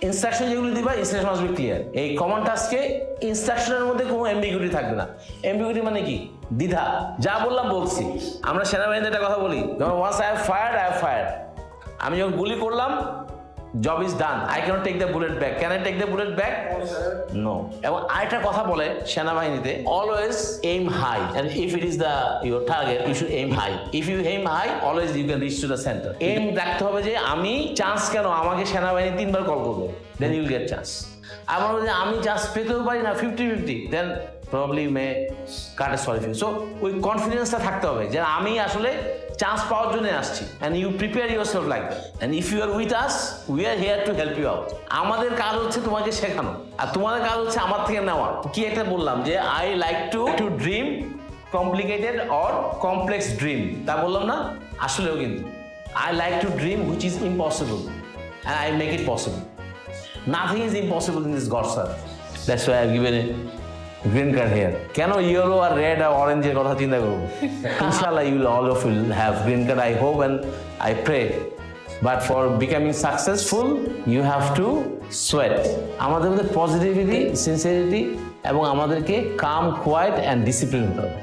Instruction যেগুলো দিবা instruction must be clear এই কমন টাস্কে ইনস্ট্রাকশনের মধ্যে কোনো এমবিগুইটি থাকবে না। এমবিগুইটি মানে কি? দ্বিধা। যা বললাম বলছি। আমরা সেনাবাহিনীতে একটা কথা বলি। যেমন once I have fire I have fire আমি যখন গুলি করলাম job is done I cannot take the bullet back can I take the bullet back no এবং আরেকটা কথা বলে সেনাবাহিনীতে always aim high and if it is the your target you should aim high if you aim high always you can reach to the center aim রাখতে হবে যে আমি chance কেন আমাকে সেনাবাহিনী তিনবার কল করবে? দেন ইউল গেট চান্স আমার যদি আমি চান্স পেতেও পারি না fifty fifty then probably may cut a sorry so ওই কনফিডেন্সটা থাকতে হবে যে আমি আসলে চান্স পাওয়ার জন্য আসছি। And you prepare yourself like that and if you are with us we are here to help you out আমাদের কাজ হচ্ছে তোমাকে শেখানো। আর তোমাদের কাজ হচ্ছে আমার থেকে নেওয়া। কি একটা বললাম যে I like to to dream complicated or complex dream তা বললাম না? আসলেও কিন্তু। I like to dream which is impossible and I make it possible nothing is impossible in this god sir that's why I given a green card here কেন yellow আর red আর অরেঞ্জের কথা চিন্তা করব? ইনশাল্লাহ you'll all of you'll have green card I hope and I pray but for becoming successful you have to sweat আমাদের মধ্যে পজিটিভিটি সিনসিয়ারিটি এবং আমাদেরকে কাম কোয়াইট অ্যান্ড ডিসিপ্লিন হতে হবে।